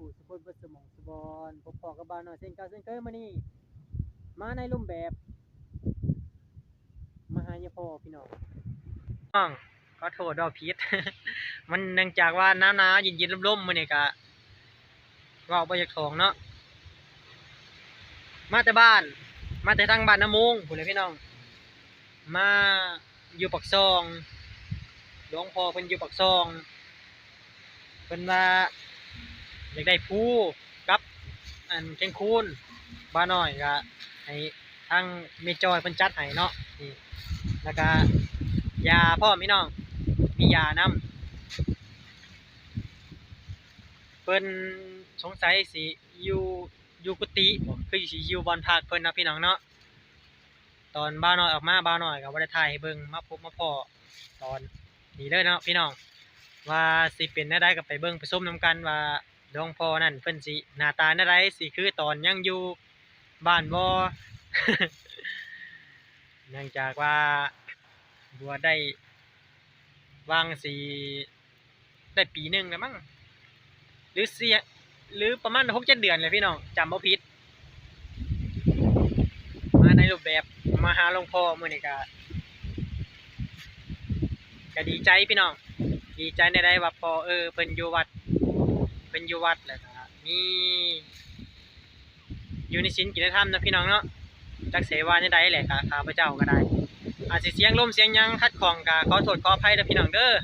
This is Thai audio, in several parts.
ผู้สุพจน์วัสมองสุบอนพบปอกับบาวน้อยเส้นเก้าเส้นเคยมานี่มาในรูปแบบมหายาพอพี่น้องน้องขอโทษดอกพีษมันเนื่องจากว่าน้ำหนาวเย็นๆร่มๆมื้อนี้ก็เว้าบ่อยากทองเนาะมาแต่บ้าน มาแต่ทางบ้านน้ำมุงพุ่นเลยพี่น้อง มาอยู่ปักซองหลวงพ่อเพิ่นอยู่ปักซองเพิ่นว่า อยากได้ผู้กับอันเข่งคูนบ้าน้อยก็ให้ทางเมจอยเพิ่นจัดให้เนาะนี่แล้วก็ยาพ่อพี่น้อง มียานำเพิ่นสงสัยสิอยู่อยู่กุฏิบ่คือสิอยู่บอนพักเพิ่นนะพี่น้องเนาะตอนบ้าน้อยออกมาบ้าน้อยก็บ่ได้ถ่ายให้เบิ่งมาพบมาพ่อตอนนี้เลยเนาะพี่น้องว่าสิเป็นแนวใดก็ไปเบิ่งไปชมนํกันว่า หลวงพ่อนั่นเพิ่นสิหน้าตาแนวใดสิคือตอนยังอยู่บ้านบ่ เนื่องจากว่าบัวได้วางสีได้ปีหนึ่งแล้วมั้งหรือเสียหรือประมาณ6-7เจ็ดเดือนเลยพี่น้องจำบ่ผิด มาในรูปแบบมาหาหลวงพ่อมื้อนี้ก็ก็ดีใจพี่น้อง ดีใจในได้ว่าพอเออเพิ่นอยู่วัด เพิ่นยู่วัดแล้วก็มีอยู่ในศีลกิจธรรมนะพี่น้องเนาะจักเสวาในใดแหละค่ะข้าพเจ้าก็ได้ อาจสิเสียงลมเสียงยังคัดของก็ขอโทษขออภัยเด้อพี่น้องเด้อ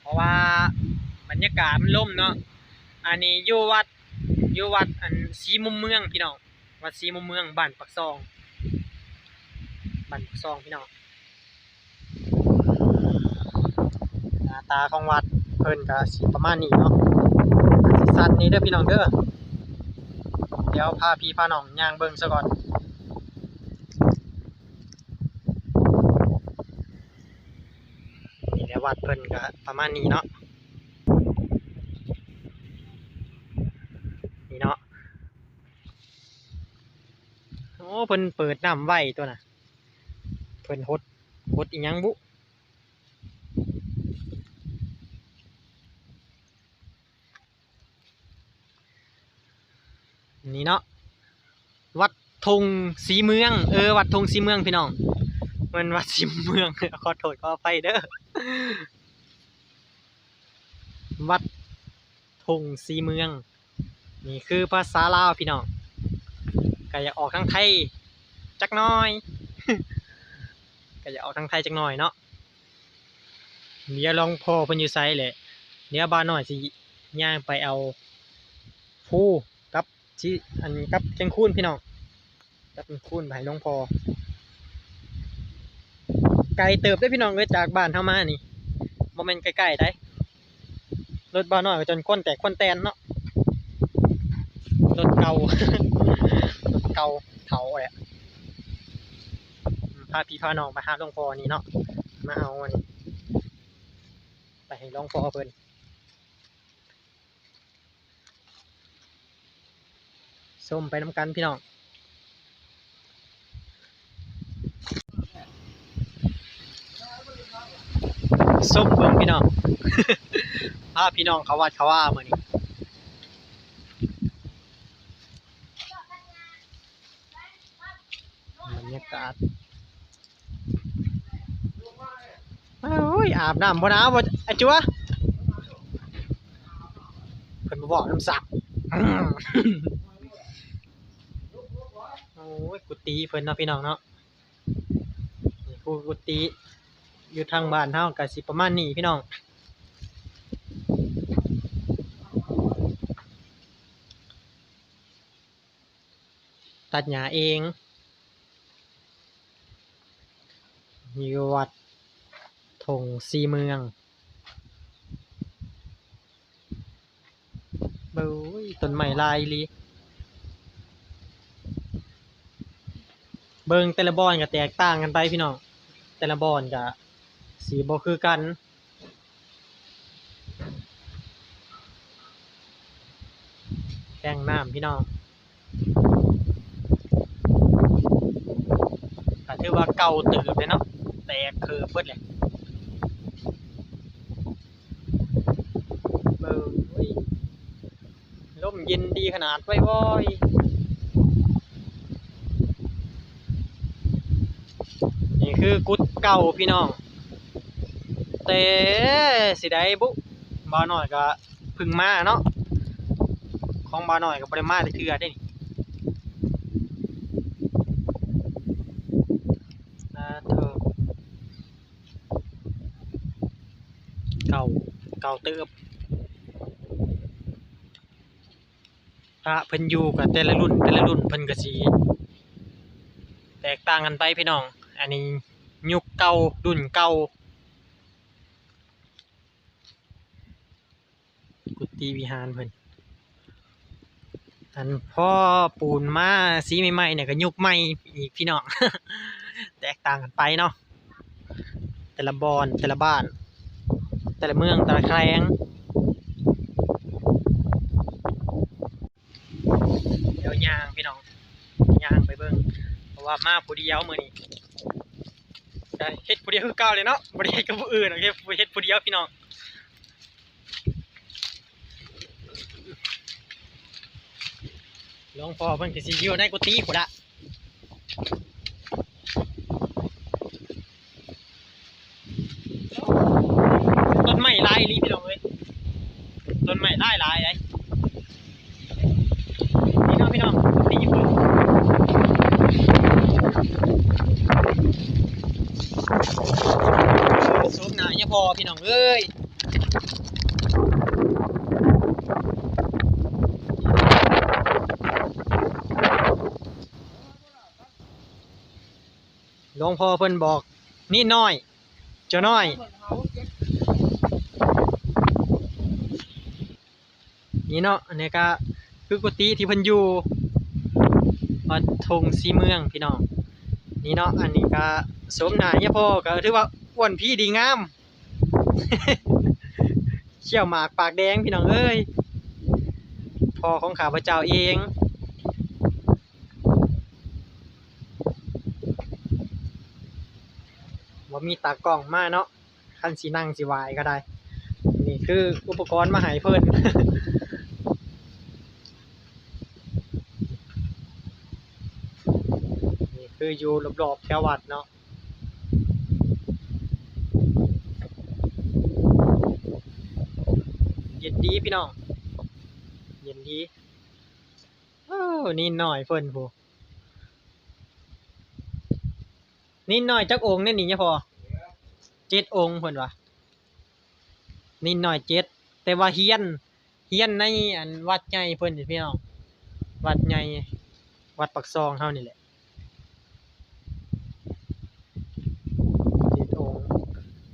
เพราะว่าบรรยากาศมันล่มเนาะอันนี้อยู่วัดอยู่วัดอันสีมุมเมืองพี่น้องวัดศรีมุมเมืองบ้านปักซองบ้านปักซองพี่น้องหน้าตาของวัด พิ่นก็สิประมาณนี้เนาะสิสั้นนี้เด้อพี่น้องเด้อเดี๋ยวพาพี่พาน้องย่างเบิ่งซะก่อนนี่แหละวัดเพิ่นก็ประมาณนี้เนาะนี่เนาะโอ้เพิ่นเปิดน้ำไว้ตัวน่ะเพิ่นฮดฮดอีหยังบุ นี่เนาะวัดธงสีเมือง เออวัดธงสีเมืองพี่น้องมันวัดสีเมืองขอโทษขออภัยเด้อวัดธงสีเมือง นี่คือภาษาลาวพี่น้องก็อยากออกทางไทยจักน้อยก็อยากออกทางไทยจักน่อยเนาะเดี๋ยวลองพอเพิ่นอยู่ไซแหละเดี๋ยวบ้านหน่อยสิย่างไปเอาฟู กับชิอันกับเชียงคูนพี่น้องกับเชียงคูนไปให้หลงพอ ไกลเติบได้พี่น้องเอ้ยจากบ้านเฮามานี่บ่แม่นใกล้ๆได้รถบ้านน้อยจนก้นแตกก้นแตนเนาะรถเก่ารถเก่าเถาแหละพาพี่พาน้องไปหาหลวงพ่อนี่เนาะมาเอาอันไปให้หลวงพ่อเพิ่น ส้มไปน้ำกันพี่น้องส้มเบิ่งพี่น้องพาพี่น้องเขาวัดเขาว่ามื้อนี้บรรยากาศโอ้ยอาบน้ำบ่นาวบ่ไอ้จัวเพิ่นบ่บอกน้ำสัก ยกุฏิเพิ่นเนาะพี่น้องเนาะผู้กุฏิอยู่ทางบ้านเฮาก็สิประมาณนี้พี่น้องตัดหญ้าเองมีวัดธงสีเมืองเบ้ยต้นไม้ลายลี เบิงแต่ละบอนก็แตกต่างกันไปพี่น้องแต่ละบอนก็สีบ่คือกันแกงน้ำพี่น้องก็ถือว่าเก่าตื่นเลยเนาะแตกคือเบิดเลยเบิ่งเฮ้ยเย็นดีขนาดไว้ว้อย คือกุดเก่าพี่น้อง แต่สิได้บุบ่าวน้อยก็พึ่งมาเนาะ ของบ่าวน้อยก็บ่ได้มาแต่เทื่อได้นี่อ่าเธอเก่าเก่าเติบพระเพิ่นอยู่กับแต่ละรุ่นแต่ละรุ่นเพิ่นก็สิแตกต่างกันไปพี่น้อง อันนี้ เก่ารุ่นเก่ากุฏิวิหารเพิ่นอันพ่อปูนมาสีใหม่ๆเนี่ยก็ยุคใหม่อีกพี่น้องแตกต่างกันไปเนาะแต่ละบอนแต่ละบ้าน แต่ละเมืองแต่ละแคลงเดี๋ยวยางพี่น้องยางไปเบิ่งเพราะว่ามาผู้เดียวมือนี้ ได้เฮ็ดผู้เดียวคือเก่าเลยเนาะบ่ได้เฮ็ดกับผู้อื่นโอเคเฮ็ดผู้เดียวพี่น้องหลวงพ่อเพิ่นก็สิอยู่ในกุฏิพุ่นละต้นไม้หลายอีหลีพี่น้องเอ้ยต้นไม้หลายหลายเลยนี่เนาะพี่น้องกุฏิเพิ่นสูบหนาเนี่ยพอพี่น้องเอ้ย หลวงพ่อเพิ่นบอก นี่น้อยเจ้าน้อยนี่เนาะอันนี้ก็คือกุฏิที่เพิ่นอยู่วัดธงสีเมืองพี่น้องนี่เนาะอันนี้ก็สมหนาเนี่ยพ่อก็ถือว่าอ้วนพี่ดีงามเชี่ยวหมากปากแดงพี่น้องเอ้ยพ่อของข้าพเจ้าเอง่มีตากล้องมาเนาะคันสีนั่งสีวายก็ได้ นี่คืออุปกรณ์มาหายเพิ่นนี่คืออยู่รอบๆแถววัดเนาะเย็นดีพี่น้อง เย็นดี โอ้นี่หน่อยเพิ่นผู้ นี่หน่อยจักองค์เนี่ยนี่เนี่ยพอเจ็ดองค์เพิ่นวะนี่หน่อยเจ็ดแต่ว่าเฮียนเฮียนในอันวัดใหญ่เพิ่นนี่พี่น้องวัดใหญ่วัดปักซองเฮานี่แหละเจ็ดองค์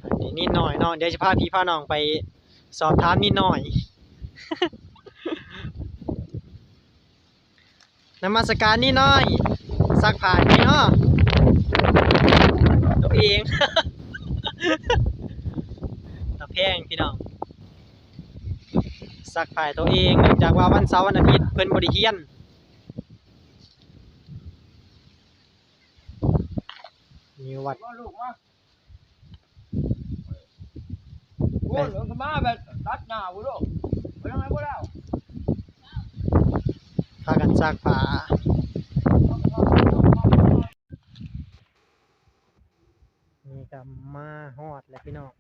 อันนี้นิดหน่อยเนาะเดี๋ยวจะพาพี่พาน้องไปสอบถามนิดหน่อยนมัสการนี่น้อยสักผ่านนี่เนาะ เองตะแพงพี่น้องสักผ่ายตัวเองเนื่องจากว่าวันเสาร์วันอาทิตย์เพิ่นบริเฮียนมีวัดว่าลูกว่าโอ้เหลืองขึ้นมาแบบรัดหน้าวุ้ลูกไปทางไหนวุ้แล้วพากันซักผ้านี่ก็ มาฮอดแล้วพี่น้อง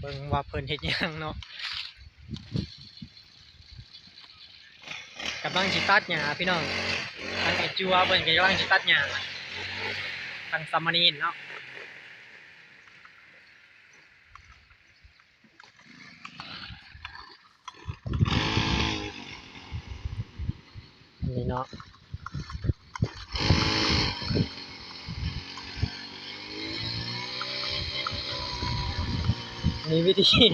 เบิ่งว่าเพิ่นเฮ็ดหยังเนาะกำลังสิตัดหญ้าพี่น้องทางไอจัวเพิ่นก็กำลังสิตัดหญ้าทางสามเณรเนาะ นี่วิธี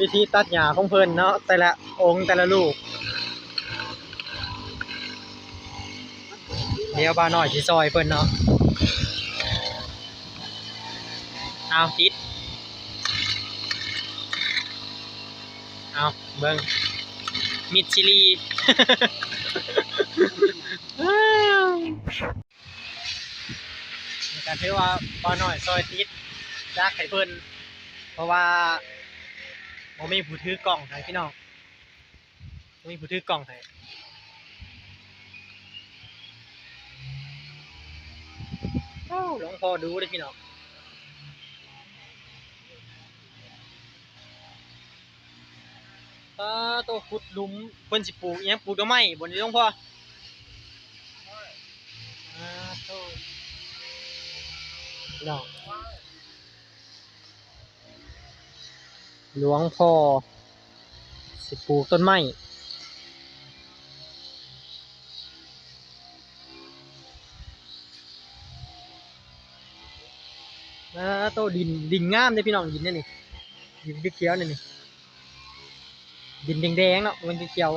วิธีตัดหญ้าของเพิ่นเนาะแต่ละองค์แต่ละลูก เดี๋ยวบาหน่อยสิซอยเพิ่นเนาะเอาติดเอาเบิ่งมิดชิลีการที่ว่าบาหน่อยซอยติดจักให้เพิ่น ราะว่าบ่มีผู้ถือกล่องให้พี่น้องมีผู้ถือกล่องให้เอ้าหลวงพ่อดูเด้พี่น้องตาโตขุดหลุมเพิ่นสิปลูกยังปลูกดอกไม้บนนี้หลวงพ่อพี่น้อง หลวงพ่อสิปลูกต้นไม้นะโตดินดินงามเลยพี่น้องดินนี่นี่ดินเขียวเนี่ยนี่ดินแดงๆเนาะมันเขียว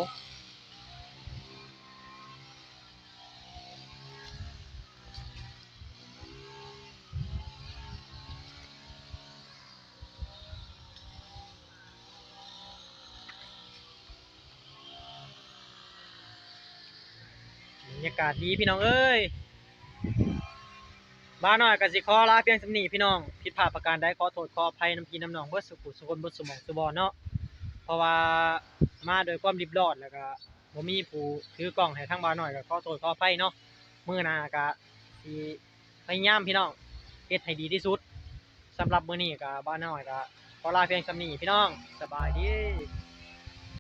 าศดีพี่น้องเอ้ยบ้านน้อยกสิขอลาเพียงสำนีพี่น้องผิดพลาดประการใดขอโทษขออภัยน้ำพีน้ำหนองเบิดสุขุสุคนบิดสมองสุบอเนาะเพราะว่ามาโดยความรีบร้อนแล้วก็บ่มีผู้ถือกล้องให้ทางบ้านหน่อยก็ขอโทษขออภัยเนาะมื้อหน้าก็สิพยายามพี่น้องเฮ็ดให้ดีที่สุดสำหรับมื้อนี้ก็บ้านน้อยก็ขอลาเพียงสำนีพี่น้องสบายดี